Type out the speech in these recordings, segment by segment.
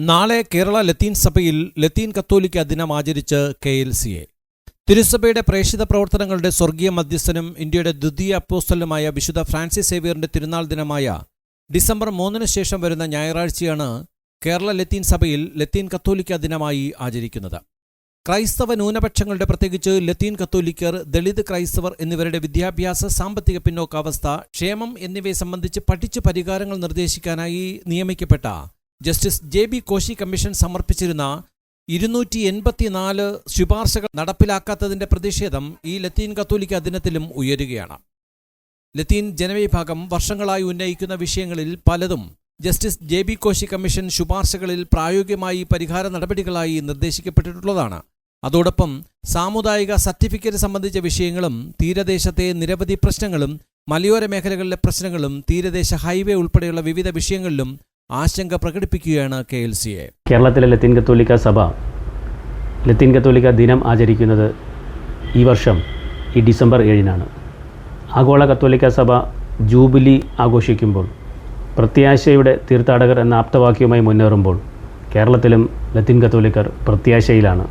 നാളെ കേരള ലത്തീൻ സഭയിൽ ലത്തീൻ കത്തോലിക്ക ദിനം ആചരിച്ച് കെ എൽ സി എ. തിരുസഭയുടെ പ്രേക്ഷിത പ്രവർത്തനങ്ങളുടെ സ്വർഗീയ മധ്യസ്ഥനും ഇന്ത്യയുടെ ദ്വിതീയ അപ്പോസ്റ്റലുമായ വിശുദ്ധ ഫ്രാൻസിസ് സേവിയറിന്റെ തിരുനാൾ ദിനമായ ഡിസംബർ മൂന്നിന് ശേഷം വരുന്ന ഞായറാഴ്ചയാണ് കേരള ലത്തീൻ സഭയിൽ ലത്തീൻ കത്തോലിക്ക ദിനമായി ആചരിക്കുന്നത്. ക്രൈസ്തവ ന്യൂനപക്ഷങ്ങളുടെ പ്രത്യേകിച്ച് ലത്തീൻ കത്തോലിക്കർ ദളിത് ക്രൈസ്തവർ എന്നിവരുടെ വിദ്യാഭ്യാസ സാമ്പത്തിക പിന്നോക്കാവസ്ഥ ക്ഷേമം എന്നിവയെ സംബന്ധിച്ച് പഠിച്ച് പരിഹാരങ്ങൾ നിർദ്ദേശിക്കാനായി നിയമിക്കപ്പെട്ട justice J B Koshy commission സമർപ്പിച്ചിരുന്ന ഇരുന്നൂറ്റി എൺപത്തിനാല് ശുപാർശകൾ നടപ്പിലാക്കാത്തതിന്റെ പ്രതിഷേധം ഈ ലത്തീൻ കത്തോലിക്ക ദിനത്തിലും ഉയരുകയാണ്. ലത്തീൻ ജനവിഭാഗം വർഷങ്ങളായി ഉന്നയിക്കുന്ന വിഷയങ്ങളിൽ പലതും justice J B Koshy commission ശുപാർശകളിൽ പ്രായോഗികമായി പരിഹാര നടപടികളായി നിർദ്ദേശിക്കപ്പെട്ടിട്ടുള്ളതാണ്. അതോടൊപ്പം സാമുദായിക സർട്ടിഫിക്കറ്റ് സംബന്ധിച്ച വിഷയങ്ങളും തീരദേശത്തെ നിരവധി പ്രശ്നങ്ങളും മലയോര മേഖലകളിലെ പ്രശ്നങ്ങളും തീരദേശ ഹൈവേ ഉൾപ്പെടെയുള്ള വിവിധ വിഷയങ്ങളിലും ആശങ്ക പ്രകടിപ്പിക്കുകയാണ് കെ എൽ സി എ. കേരളത്തിലെ ലത്തീൻ കത്തോലിക്ക സഭ ലത്തീൻ കത്തോലിക്ക ദിനം ആചരിക്കുന്നത് ഈ വർഷം ഈ ഡിസംബർ ഏഴിനാണ്. ആഗോള കത്തോലിക്ക സഭ ജൂബിലി ആഘോഷിക്കുമ്പോൾ പ്രത്യാശയുടെ തീർത്ഥാടകർ എന്ന ആപ്തവാക്യവുമായി മുന്നേറുമ്പോൾ കേരളത്തിലും ലത്തീൻ കത്തോലിക്കർ പ്രത്യാശയിലാണ്.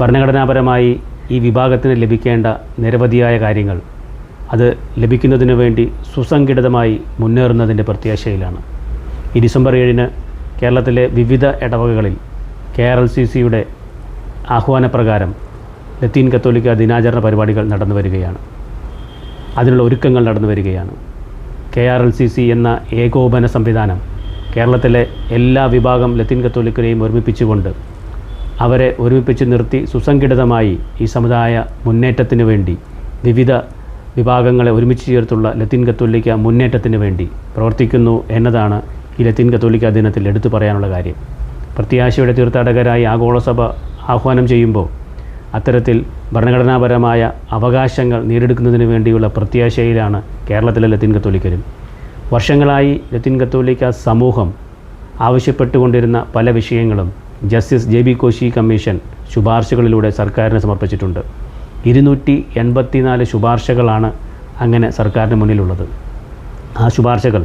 ഭരണഘടനാപരമായി ഈ വിഭാഗത്തിന് ലഭിക്കേണ്ട നിരവധിയായ കാര്യങ്ങൾ അത് ലഭിക്കുന്നതിനു വേണ്ടി സുസംഘടിതമായി മുന്നേറുന്നതിന്റെ പ്രത്യാശയിലാണ്. ഈ ഡിസംബർ ഏഴിന് കേരളത്തിലെ വിവിധ ഇടവകകളിൽ കെ ആർ എൽ സി സിയുടെ ആഹ്വാനപ്രകാരം ലത്തീൻ കത്തോലിക്ക ദിനാചരണ പരിപാടികൾ നടന്നു വരികയാണ്. അതിനുള്ള ഒരുക്കങ്ങൾ നടന്നു വരികയാണ്. K R L C C എന്ന ഏകോപന സംവിധാനം കേരളത്തിലെ എല്ലാ വിഭാഗം ലത്തീൻ കത്തോലിക്കരെയും ഒരുമിപ്പിച്ചുകൊണ്ട് അവരെ ഒരുമിപ്പിച്ച് നിർത്തി സുസംഘടിതമായി ഈ സമുദായ മുന്നേറ്റത്തിന് വേണ്ടി വിവിധ വിഭാഗങ്ങളെ ഒരുമിച്ച് ചേർത്തുള്ള ലത്തീൻ കത്തോലിക്ക മുന്നേറ്റത്തിന് വേണ്ടി പ്രവർത്തിക്കുന്നു എന്നതാണ് ഈ ലത്തീൻ കത്തോലിക്ക ദിനത്തിൽ എടുത്തു പറയാനുള്ള കാര്യം. പ്രത്യാശയുടെ തീർത്ഥാടകരായി ആഗോളസഭ ആഹ്വാനം ചെയ്യുമ്പോൾ അത്തരത്തിൽ ഭരണഘടനാപരമായ അവകാശങ്ങൾ നേടിയെടുക്കുന്നതിന് വേണ്ടിയുള്ള പ്രത്യാശയിലാണ് കേരളത്തിലെ ലത്തീൻ കത്തോലിക്കരും. വർഷങ്ങളായി ലത്തീൻ കത്തോലിക്ക സമൂഹം ആവശ്യപ്പെട്ടുകൊണ്ടിരുന്ന പല വിഷയങ്ങളും justice J B Koshy commission ശുപാർശകളിലൂടെ സർക്കാരിന് സമർപ്പിച്ചിട്ടുണ്ട്. ഇരുന്നൂറ്റി എൺപത്തിനാല് ശുപാർശകളാണ് അങ്ങനെ സർക്കാരിന് മുന്നിലുള്ളത്. ആ ശുപാർശകൾ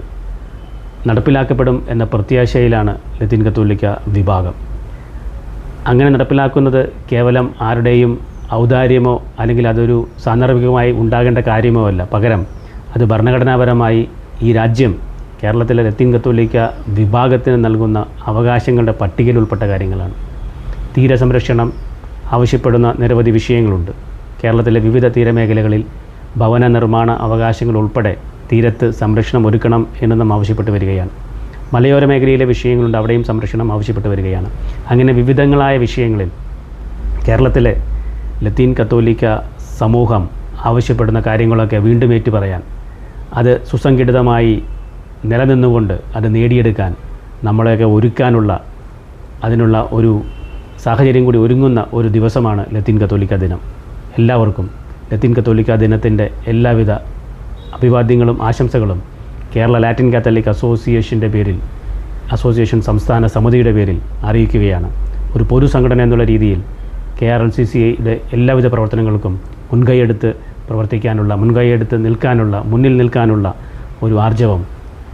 നടപ്പിലാക്കപ്പെടും എന്ന പ്രത്യാശയിലാണ് ലത്തീൻ കത്തോലിക്ക വിഭാഗം. അങ്ങനെ നടപ്പിലാക്കുന്നത് കേവലം ആരുടെയും ഔദാര്യമോ അല്ലെങ്കിൽ അതൊരു സാന്ദർഭികമായി ഉണ്ടാകേണ്ട കാര്യമോ അല്ല. പകരം അത് ഭരണഘടനാപരമായി ഈ രാജ്യം കേരളത്തിലെ ലത്തീൻ കത്തോലിക്ക വിഭാഗത്തിന് നൽകുന്ന അവകാശങ്ങളുടെ പട്ടികയിൽ ഉൾപ്പെട്ട കാര്യങ്ങളാണ്. തീരസംരക്ഷണം ആവശ്യപ്പെടുന്ന നിരവധി വിഷയങ്ങളുണ്ട്. കേരളത്തിലെ വിവിധ തീരമേഖലകളിൽ ഭവന നിർമ്മാണ അവകാശങ്ങൾ ഉൾപ്പെടെ തീരത്ത് സംരക്ഷണം ഒരുക്കണം എന്ന് നാം വരികയാണ്. മലയോര മേഖലയിലെ വിഷയങ്ങളുണ്ട് അവിടെയും സംരക്ഷണം ആവശ്യപ്പെട്ട് വരികയാണ്. അങ്ങനെ വിവിധങ്ങളായ വിഷയങ്ങളിൽ കേരളത്തിലെ ലത്തീൻ കത്തോലിക്ക സമൂഹം ആവശ്യപ്പെടുന്ന കാര്യങ്ങളൊക്കെ വീണ്ടും ഏറ്റു പറയാൻ അത് സുസംഘടിതമായി നിലനിന്നുകൊണ്ട് അത് നേടിയെടുക്കാൻ നമ്മളെയൊക്കെ ഒരുക്കാനുള്ള അതിനുള്ള ഒരു സാഹചര്യം കൂടി ഒരുങ്ങുന്ന ഒരു ദിവസമാണ് ലത്തീൻ കത്തോലിക്ക ദിനം. എല്ലാവർക്കും ലത്തീൻ കത്തോലിക്ക ദിനത്തിന്റെ എല്ലാവിധ അഭിവാദ്യങ്ങളും ആശംസകളും കേരള ലാറ്റിൻ കാത്തലിക് അസോസിയേഷന്റെ പേരിൽ അസോസിയേഷൻ സംസ്ഥാന സമിതിയുടെ പേരിൽ അറിയിക്കുകയാണ്. ഒരു പൊതു സംഘടന എന്നുള്ള രീതിയിൽ കെ ആർ എൽ സി സിയുടെ എല്ലാവിധ പ്രവർത്തനങ്ങൾക്കും മുൻകൈയെടുത്ത് പ്രവർത്തിക്കാനുള്ള മുൻകൈയെടുത്ത് നിൽക്കാനുള്ള മുന്നിൽ നിൽക്കാനുള്ള ഒരു ആർജവം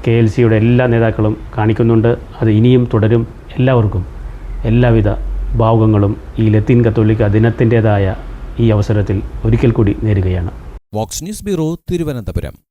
കെ എൽ സിയുടെ എല്ലാ നേതാക്കളും കാണിക്കുന്നുണ്ട്. അത് ഇനിയും തുടരും. എല്ലാവർക്കും എല്ലാവിധ ഭാവുകങ്ങളും ഈ ലത്തീൻ കത്തോലിക്ക ദിനത്തിന്റേതായ ഈ അവസരത്തിൽ ഒരിക്കൽ കൂടി നേരുകയാണ്. Vox News Bureau Thiruvananthapuram.